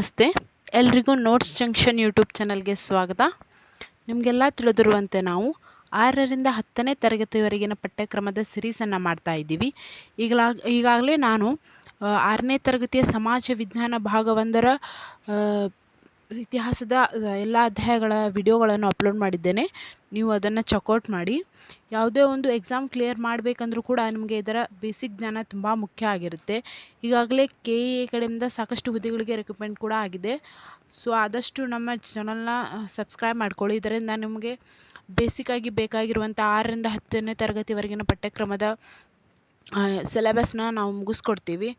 ನಮಸ್ತೆ. ಎಲ್ರಿಗೂ notes junction YouTube ಚಾನಲ್ಗೆ ಸ್ವಾಗತ. ನಿಮಗೆಲ್ಲ ತಿಳಿದಿರುವಂತೆ ನಾವು ಆರರಿಂದ ಹತ್ತನೇ ತರಗತಿವರೆಗಿನ ಪಠ್ಯಕ್ರಮದ ಸಿರೀಸನ್ನು ಮಾಡ್ತಾ ಇದ್ದೀವಿ. ಈಗಲಾ, ಈಗಾಗಲೇ ನಾನು ಆರನೇ ತರಗತಿಯ ಸಮಾಜ ವಿಜ್ಞಾನ ಭಾಗವೊಂದರ ಇತಿಹಾಸದ ಎಲ್ಲ ಅಧ್ಯಾಯಗಳ ವಿಡಿಯೋಗಳನ್ನು ಅಪ್ಲೋಡ್ ಮಾಡಿದ್ದೇನೆ. ನೀವು ಅದನ್ನು ಚೆಕ್ಔಟ್ ಮಾಡಿ. ಯಾವುದೇ ಒಂದು ಎಕ್ಸಾಮ್ ಕ್ಲಿಯರ್ ಮಾಡಬೇಕಂದ್ರೂ ಕೂಡ ನಿಮಗೆ ಇದರ ಬೇಸಿಕ್ ಜ್ಞಾನ ತುಂಬ ಮುಖ್ಯ ಆಗಿರುತ್ತೆ. ಈಗಾಗಲೇ ಕೆ ಇ ಎ ಕಡೆಯಿಂದ ಸಾಕಷ್ಟು ಹುದ್ದೆಗಳಿಗೆ ರೆಕಮೆಂಡ್ ಕೂಡ ಆಗಿದೆ. ಸೊ ಆದಷ್ಟು ನಮ್ಮ ಚಾನಲ್ನ ಸಬ್ಸ್ಕ್ರೈಬ್ ಮಾಡ್ಕೊಳ್ಳಿ. ಇದರಿಂದ ನಿಮಗೆ ಬೇಸಿಕ್ಕಾಗಿ ಬೇಕಾಗಿರುವಂಥ ಆರರಿಂದ ಹತ್ತನೇ ತರಗತಿವರೆಗಿನ ಪಠ್ಯಕ್ರಮದ ಸಿಲೆಬಸ್ನ ನಾವು ಮುಗಿಸ್ಕೊಡ್ತೀವಿ.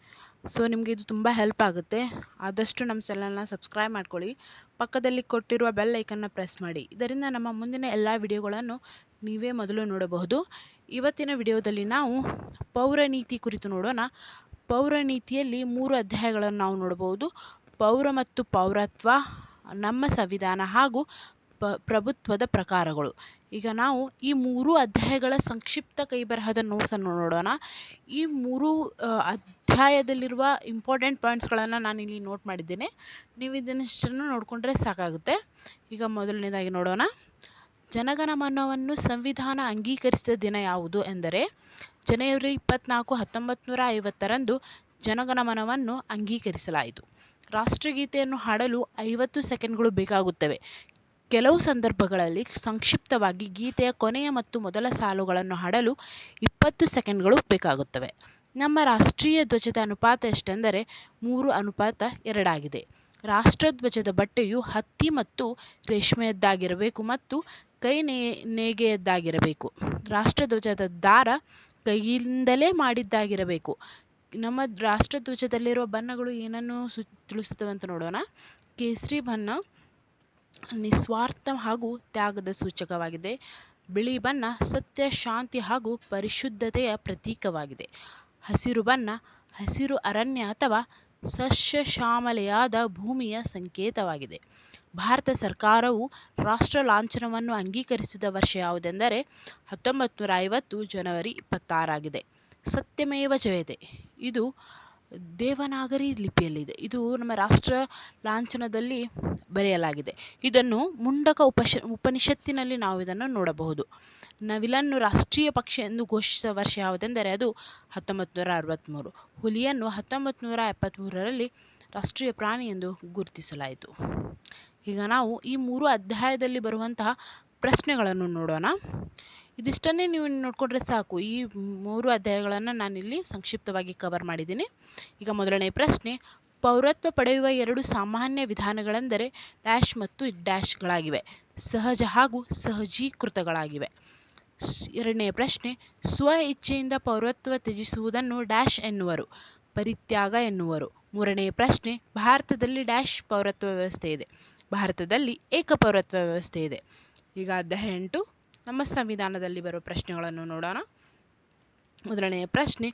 ಸೊ ನಿಮಗೆ ಇದು ತುಂಬ ಹೆಲ್ಪ್ ಆಗುತ್ತೆ. ಆದಷ್ಟು ನಮ್ಮ ಚಾನಲ್ನ ಸಬ್ಸ್ಕ್ರೈಬ್ ಮಾಡ್ಕೊಳ್ಳಿ. ಪಕ್ಕದಲ್ಲಿ ಕೊಟ್ಟಿರುವ ಬೆಲ್ ಐಕನ್ನ ಪ್ರೆಸ್ ಮಾಡಿ. ಇದರಿಂದ ನಮ್ಮ ಮುಂದಿನ ಎಲ್ಲ ವಿಡಿಯೋಗಳನ್ನು ನೀವೇ ಮೊದಲು ನೋಡಬಹುದು. ಇವತ್ತಿನ ವಿಡಿಯೋದಲ್ಲಿ ನಾವು ಪೌರನೀತಿ ಕುರಿತು ನೋಡೋಣ. ಪೌರನೀತಿಯಲ್ಲಿ ಮೂರು ಅಧ್ಯಾಯಗಳನ್ನು ನಾವು ನೋಡಬಹುದು. ಪೌರ ಮತ್ತು ಪೌರತ್ವ ನಮ್ಮ ಸಂವಿಧಾನ ಹಾಗೂ ಪ ಪ್ರಭುತ್ವದ ಪ್ರಕಾರಗಳು. ಈಗ ನಾವು ಈ ಮೂರು ಅಧ್ಯಾಯಗಳ ಸಂಕ್ಷಿಪ್ತ ಕೈಬರಹದ ನೋಟ್ಸನ್ನು ನೋಡೋಣ. ಈ ಮೂರು ಆ, ಅಧ್ಯಾಯದಲ್ಲಿರುವ ಇಂಪಾರ್ಟೆಂಟ್ ಪಾಯಿಂಟ್ಸ್ಗಳನ್ನು ನಾನು ಇಲ್ಲಿ ನೋಟ್ ಮಾಡಿದ್ದೇನೆ. ನೀವು ಇದನ್ನಿಷ್ಟನ್ನು ನೋಡಿಕೊಂಡ್ರೆ ಸಾಕಾಗುತ್ತೆ. ಈಗ ಮೊದಲನೇದಾಗಿ ನೋಡೋಣ. ಜನಗಣಮನವನ್ನು ಸಂವಿಧಾನ ಅಂಗೀಕರಿಸಿದ ದಿನ ಯಾವುದು ಎಂದರೆ ಜನವರಿ ಇಪ್ಪತ್ನಾಲ್ಕು ಹತ್ತೊಂಬತ್ತು ನೂರ ಐವತ್ತರಂದು ಜನಗಣಮನವನ್ನು ಅಂಗೀಕರಿಸಲಾಯಿತು. ರಾಷ್ಟ್ರಗೀತೆಯನ್ನು ಹಾಡಲು ಐವತ್ತು ಸೆಕೆಂಡ್ಗಳು ಬೇಕಾಗುತ್ತವೆ. ಕೆಲವು ಸಂದರ್ಭಗಳಲ್ಲಿ ಸಂಕ್ಷಿಪ್ತವಾಗಿ ಗೀತೆಯ ಕೊನೆಯ ಮತ್ತು ಮೊದಲ ಸಾಲುಗಳನ್ನು ಹಾಡಲು ಇಪ್ಪತ್ತು ಸೆಕೆಂಡ್ಗಳು ಬೇಕಾಗುತ್ತವೆ. ನಮ್ಮ ರಾಷ್ಟ್ರೀಯ ಧ್ವಜದ ಅನುಪಾತ ಎಷ್ಟೆಂದರೆ ಮೂರು ಅನುಪಾತ ಎರಡಾಗಿದೆ. ರಾಷ್ಟ್ರಧ್ವಜದ ಬಟ್ಟೆಯು ಹತ್ತಿ ಮತ್ತು ರೇಷ್ಮೆಯದ್ದಾಗಿರಬೇಕು ಮತ್ತು ಕೈ ನೇಯ್ಗೆಯದ್ದಾಗಿರಬೇಕು ರಾಷ್ಟ್ರಧ್ವಜದ ದಾರ ಕೈಯಿಂದಲೇ ಮಾಡಿದ್ದಾಗಿರಬೇಕು. ನಮ್ಮ ರಾಷ್ಟ್ರಧ್ವಜದಲ್ಲಿರುವ ಬಣ್ಣಗಳು ಏನನ್ನು ಸು, ತಿಳಿಸುತ್ತವೆ ಅಂತ ನೋಡೋಣ. ಕೇಸರಿ ಬಣ್ಣ ನಿಸ್ವಾರ್ಥ ಹಾಗೂ ತ್ಯಾಗದ ಸೂಚಕವಾಗಿದೆ. ಬಿಳಿ ಬಣ್ಣ ಸತ್ಯ, ಶಾಂತಿ ಹಾಗೂ ಪರಿಶುದ್ಧತೆಯ ಪ್ರತೀಕವಾಗಿದೆ. ಹಸಿರು ಬಣ್ಣ, ಹಸಿರು ಅರಣ್ಯ ಅಥವಾ ಸಸ್ಯಶ್ಯಾಮಲೆಯಾದ ಭೂಮಿಯ ಸಂಕೇತವಾಗಿದೆ. ಭಾರತ ಸರ್ಕಾರವು ರಾಷ್ಟ್ರ ಲಾಂಛನವನ್ನು ಅಂಗೀಕರಿಸಿದ ವರ್ಷ ಯಾವುದೆಂದರೆ ಹತ್ತೊಂಬತ್ತು ನೂರ ಐವತ್ತು ಜನವರಿ ಇಪ್ಪತ್ತಾರಾಗಿದೆ. ಸತ್ಯಮೇವ ಜಯತೆ. ಇದು ದೇವನಾಗರಿ ಲಿಪಿಯಲ್ಲಿದೆ. ಇದು ನಮ್ಮ ರಾಷ್ಟ್ರ ಲಾಂಛನದಲ್ಲಿ ಬರೆಯಲಾಗಿದೆ. ಇದನ್ನು ಮುಂಡಕ ಉಪಶ, ಉಪನಿಷತ್ತಿನಲ್ಲಿ ನಾವು ಇದನ್ನು ನೋಡಬಹುದು. ನವಿಲನ್ನು ರಾಷ್ಟ್ರೀಯ ಪಕ್ಷಿ ಎಂದು ಘೋಷಿಸಿದ ವರ್ಷ ಯಾವುದೆಂದರೆ ಅದು ಹತ್ತೊಂಬತ್ತು ನೂರ ಅರವತ್ತ್ಮೂರು ಹುಲಿಯನ್ನು ಹತ್ತೊಂಬತ್ತು ನೂರ ಎಪ್ಪತ್ತ್ಮೂರರಲ್ಲಿ ರಾಷ್ಟ್ರೀಯ ಪ್ರಾಣಿ ಎಂದು ಗುರುತಿಸಲಾಯಿತು. ಈಗ ನಾವು ಈ ಮೂರು ಅಧ್ಯಾಯದಲ್ಲಿ ಬರುವಂತಹ ಪ್ರಶ್ನೆಗಳನ್ನು ನೋಡೋಣ. ಇದಿಷ್ಟನ್ನೇ ನೀವು ನೋಡಿಕೊಂಡ್ರೆ ಸಾಕು. ಈ ಮೂರು ಅಧ್ಯಾಯಗಳನ್ನು ನಾನಿಲ್ಲಿ ಸಂಕ್ಷಿಪ್ತವಾಗಿ ಕವರ್ ಮಾಡಿದ್ದೀನಿ. ಈಗ ಮೊದಲನೇ ಪ್ರಶ್ನೆ, ಪೌರತ್ವ ಪಡೆಯುವ ಎರಡು ಸಾಮಾನ್ಯ ವಿಧಾನಗಳೆಂದರೆ ಡ್ಯಾಶ್ ಮತ್ತು ಡ್ಯಾಶ್ಗಳಾಗಿವೆ. ಸಹಜ ಹಾಗೂ ಸಹಜೀಕೃತಗಳಾಗಿವೆ. ಎರಡನೇ ಪ್ರಶ್ನೆ, ಸ್ವ ಇಚ್ಛೆಯಿಂದ ಪೌರತ್ವ ತ್ಯಜಿಸುವುದನ್ನು ಡ್ಯಾಶ್ ಎನ್ನುವರು, ಪರಿತ್ಯಾಗ ಎನ್ನುವರು. ಮೂರನೇ ಪ್ರಶ್ನೆ, ಭಾರತದಲ್ಲಿ ಡ್ಯಾಶ್ ಪೌರತ್ವ ವ್ಯವಸ್ಥೆ ಇದೆ. ಭಾರತದಲ್ಲಿ ಏಕಪೌರತ್ವ ವ್ಯವಸ್ಥೆ ಇದೆ. ಈಗ ಅಧ್ಯಾಯ ಎಂಟು ನಮ್ಮ ಸಂವಿಧಾನದಲ್ಲಿ ಬರುವ ಪ್ರಶ್ನೆಗಳನ್ನು ನೋಡೋಣ. ಮೊದಲನೆಯ ಪ್ರಶ್ನೆ,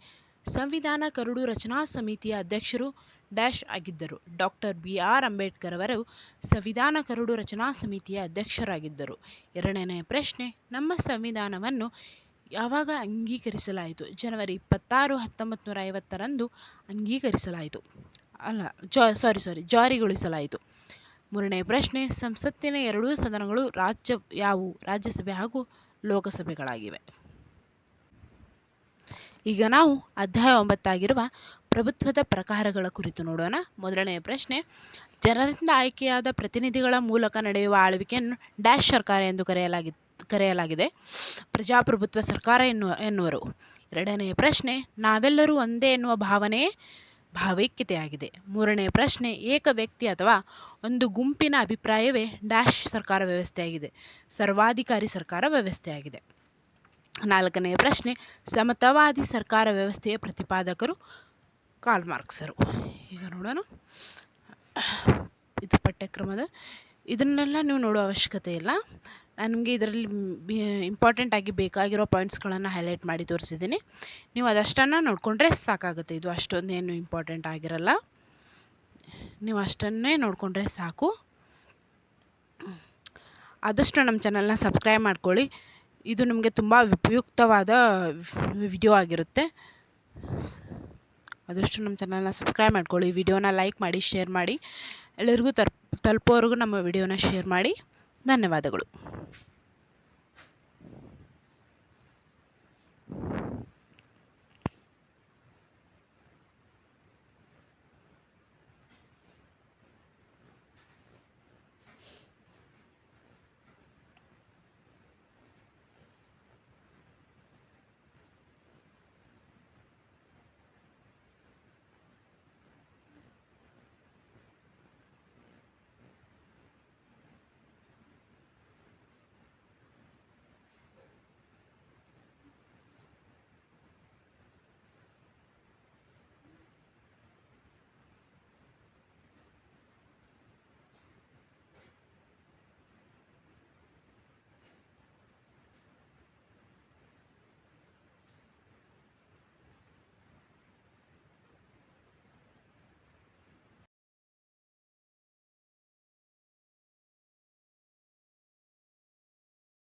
ಸಂವಿಧಾನ ಕರಡು ರಚನಾ ಸಮಿತಿಯ ಅಧ್ಯಕ್ಷರು ಡ್ಯಾಶ್ ಆಗಿದ್ದರು. ಡಾಕ್ಟರ್ ಬಿ ಆರ್ ಅಂಬೇಡ್ಕರ್ ಅವರು ಸಂವಿಧಾನ ಕರಡು ರಚನಾ ಸಮಿತಿಯ ಅಧ್ಯಕ್ಷರಾಗಿದ್ದರು. ಎರಡನೆಯ ಪ್ರಶ್ನೆ, ನಮ್ಮ ಸಂವಿಧಾನವನ್ನು ಯಾವಾಗ ಅಂಗೀಕರಿಸಲಾಯಿತು? ಜನವರಿ ಇಪ್ಪತ್ತಾರು, ಹತ್ತೊಂಬತ್ತು ನೂರ ಐವತ್ತರಂದು ಅಂಗೀಕರಿಸಲಾಯಿತು. ಅಲ್ಲ, ಜಾ ಸಾರಿ ಸಾರಿ ಜಾರಿಗೊಳಿಸಲಾಯಿತು. ಮೂರನೆಯ ಪ್ರಶ್ನೆ, ಸಂಸತ್ತಿನ ಎರಡೂ ಸದನಗಳು ರಾಜ್ಯ ಯಾವುವು? ರಾಜ್ಯಸಭೆ ಹಾಗೂ ಲೋಕಸಭೆಗಳಾಗಿವೆ. ಈಗ ನಾವು ಅಧ್ಯಾಯ ಒಂಬತ್ತಾಗಿರುವ ಪ್ರಭುತ್ವದ ಪ್ರಕಾರಗಳ ಕುರಿತು ನೋಡೋಣ. ಮೊದಲನೆಯ ಪ್ರಶ್ನೆ, ಜನರಿಂದ ಆಯ್ಕೆಯಾದ ಪ್ರತಿನಿಧಿಗಳ ಮೂಲಕ ನಡೆಯುವ ಆಳ್ವಿಕೆಯನ್ನು ಡ್ಯಾಶ್ ಸರ್ಕಾರ ಎಂದು ಕರೆಯಲಾಗಿ, ಕರೆಯಲಾಗಿದೆ. ಪ್ರಜಾಪ್ರಭುತ್ವ ಸರ್ಕಾರ ಎನ್ನುವ, ಎನ್ನುವರು. ಎರಡನೆಯ ಪ್ರಶ್ನೆ, ನಾವೆಲ್ಲರೂ ಒಂದೇ ಎನ್ನುವ ಭಾವನೆ ಭಾವೈಕ್ಯತೆಯಾಗಿದೆ. ಮೂರನೇ ಪ್ರಶ್ನೆ, ಏಕ ವ್ಯಕ್ತಿ ಅಥವಾ ಒಂದು ಗುಂಪಿನ ಅಭಿಪ್ರಾಯವೇ ಡ್ಯಾಶ್ ಸರ್ಕಾರ ವ್ಯವಸ್ಥೆಯಾಗಿದೆ? ಸರ್ವಾಧಿಕಾರಿ ಸರ್ಕಾರ ವ್ಯವಸ್ಥೆಯಾಗಿದೆ. ನಾಲ್ಕನೆಯ ಪ್ರಶ್ನೆ, ಸಮತಾವಾದಿ ಸರ್ಕಾರ ವ್ಯವಸ್ಥೆಯ ಪ್ರತಿಪಾದಕರು ಕಾರ್ಲ್ ಮಾರ್ಕ್ಸರು ಈಗ ನೋಡೋಣ. ಇದು ಪಠ್ಯಕ್ರಮದ, ಇದನ್ನೆಲ್ಲ ನೀವು ನೋಡೋ ಅವಶ್ಯಕತೆ ಇಲ್ಲ. ನಾನು ನಿಮಗೆ ಇದರಲ್ಲಿ ಇಂಪಾರ್ಟೆಂಟ್ ಆಗಿ ಬೇಕಾಗಿರೋ ಪಾಯಿಂಟ್ಸ್ಗಳನ್ನು ಹೈಲೈಟ್ ಮಾಡಿ ತೋರಿಸಿದ್ದೀನಿ ನೀವು ಅದಷ್ಟನ್ನು ನೋಡಿಕೊಂಡ್ರೆ ಸಾಕಾಗುತ್ತೆ. ಇದು ಅಷ್ಟೊಂದೇನು ಇಂಪಾರ್ಟೆಂಟ್ ಆಗಿರಲ್ಲ. ನೀವು ಅಷ್ಟನ್ನೇ ನೋಡಿಕೊಂಡ್ರೆ ಸಾಕು. ಆದಷ್ಟು ನಮ್ಮ ಚಾನಲ್ನ ಸಬ್ಸ್ಕ್ರೈಬ್ ಮಾಡ್ಕೊಳ್ಳಿ. ಇದು ನಿಮಗೆ ತುಂಬ ಉಪಯುಕ್ತವಾದ ವಿಡಿಯೋ ಆಗಿರುತ್ತೆ. ಆದಷ್ಟು ನಮ್ಮ ಚಾನಲ್ನ ಸಬ್ಸ್ಕ್ರೈಬ್ ಮಾಡ್ಕೊಳ್ಳಿ. ವಿಡಿಯೋನ ಲೈಕ್ ಮಾಡಿ ಶೇರ್ ಮಾಡಿ. ಎಲ್ಲರಿಗೂ ತಲುಪೋವರೆಗೂ ನಮ್ಮ ವಿಡಿಯೋನ ಶೇರ್ ಮಾಡಿ. ಧನ್ಯವಾದಗಳು.